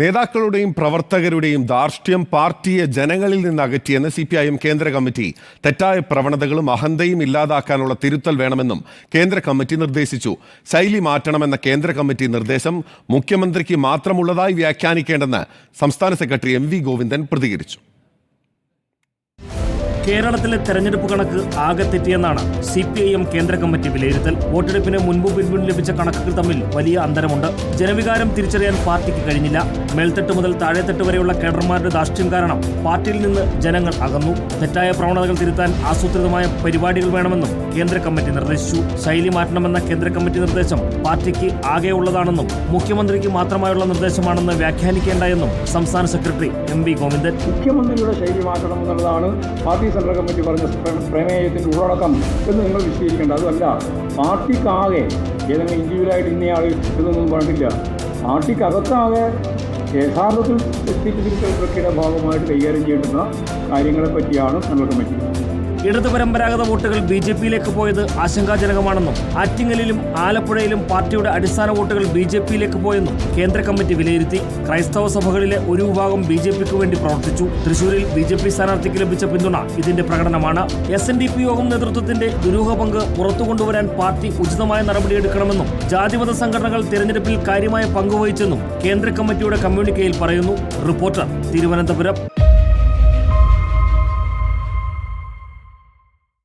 നേതാക്കളുടെയും പ്രവർത്തകരുടെയും ധാർഷ്ട്യം പാർട്ടിയെ ജനങ്ങളിൽ നിന്ന് അകറ്റിയെന്ന് സി പി ഐ എം കേന്ദ്ര കമ്മിറ്റി. തെറ്റായ പ്രവണതകളും അഹന്തയും ഇല്ലാതാക്കാനുള്ള തിരുത്തൽ വേണമെന്നും കേന്ദ്ര കമ്മിറ്റി നിർദ്ദേശിച്ചു. ശൈലി മാറ്റണമെന്ന കേന്ദ്ര കമ്മിറ്റി നിർദ്ദേശം മുഖ്യമന്ത്രിക്ക് മാത്രമുള്ളതായി വ്യാഖ്യാനിക്കേണ്ടെന്ന് സംസ്ഥാന സെക്രട്ടറി എം വി ഗോവിന്ദൻ പ്രതികരിച്ചു. കേരളത്തിലെ തെരഞ്ഞെടുപ്പ് കണക്ക് ആകെ തെറ്റിയെന്നാണ് സി പി ഐ എം കേന്ദ്ര കമ്മിറ്റി വിലയിരുത്തൽ. വോട്ടെടുപ്പിന് മുൻപ് പിൻപിൻ ലഭിച്ച കണക്കുകൾ തമ്മിൽ വലിയ അന്തരമുണ്ട്. ജനവികാരം തിരിച്ചറിയാൻ പാർട്ടിക്ക് കഴിഞ്ഞില്ല. മേൽത്തട്ട് മുതൽ താഴെത്തട്ട് വരെയുള്ള കേഡർമാരുടെ ദാഷ്ട്യം കാരണം പാർട്ടിയിൽ നിന്ന് ജനങ്ങൾ അകന്നു. തെറ്റായ പ്രവണതകൾ തിരുത്താൻ ആസൂത്രിതമായ പരിപാടികൾ വേണമെന്നും കേന്ദ്ര കമ്മിറ്റി നിർദ്ദേശിച്ചു. ശൈലി മാറ്റണമെന്ന കേന്ദ്ര കമ്മിറ്റി നിർദ്ദേശം പാർട്ടിക്ക് ആകെ ഉള്ളതാണെന്നും മുഖ്യമന്ത്രിക്ക് മാത്രമായുള്ള നിർദ്ദേശമാണെന്ന് വ്യാഖ്യാനിക്കേണ്ട എന്നും സംസ്ഥാന സെക്രട്ടറി എം വി ഗോവിന്ദൻ. മുഖ്യമന്ത്രിയുടെ ശൈലി മാറ്റണം എന്നുള്ളതാണ് പാർട്ടി സെൻട്രൽ കമ്മിറ്റി പറഞ്ഞ പ്രമേയത്തിന്റെ ഉള്ളടക്കം എന്ന് നിങ്ങൾ വിശദീകരിക്കേണ്ട. അതുമല്ല പാർട്ടിക്കാകെ ഏതെങ്കിലും ഇൻഡിവിജ്വലായിട്ട് ഇന്നയാൾ ഇതൊന്നും പറഞ്ഞിട്ടില്ല. പാർട്ടിക്കകത്താകെ യഥാർത്ഥത്തിൽ തിരുത്തൽ പ്രക്രിയയുടെ ഭാഗമായിട്ട് കൈകാര്യം ചെയ്യേണ്ടുന്ന കാര്യങ്ങളെ പറ്റിയാണ് സെൻട്രൽ കമ്മിറ്റി. ഇടതു പരമ്പരാഗത വോട്ടുകൾ ബി ജെ പിയിലേക്ക് പോയത് ആശങ്കാജനകമാണെന്നും ആറ്റിങ്ങലിലും ആലപ്പുഴയിലും പാർട്ടിയുടെ അടിസ്ഥാന വോട്ടുകൾ ബി ജെ പിയിലേക്ക് പോയെന്നും കേന്ദ്ര കമ്മിറ്റി വിലയിരുത്തി. ക്രൈസ്തവ സഭകളിലെ ഒരു വിഭാഗം ബി ജെ പിക്ക് വേണ്ടി പ്രവർത്തിച്ചു. തൃശൂരിൽ ബി ജെ പി സ്ഥാനാർത്ഥിക്ക് ലഭിച്ച പിന്തുണ ഇതിന്റെ പ്രകടനമാണ്. എസ് എൻ ഡി പി യോഗം നേതൃത്വത്തിന്റെ ദുരൂഹ പങ്ക് പുറത്തു കൊണ്ടുവരാൻ പാർട്ടി ഉചിതമായ നടപടിയെടുക്കണമെന്നും ജാതിമത സംഘടനകൾ തെരഞ്ഞെടുപ്പിൽ കാര്യമായ പങ്കുവഹിച്ചെന്നും കേന്ദ്ര കമ്മിറ്റിയുടെ കമ്മ്യൂണിക്കയിൽ പറയുന്നു. റിപ്പോർട്ടർ തിരുവനന്തപുരം.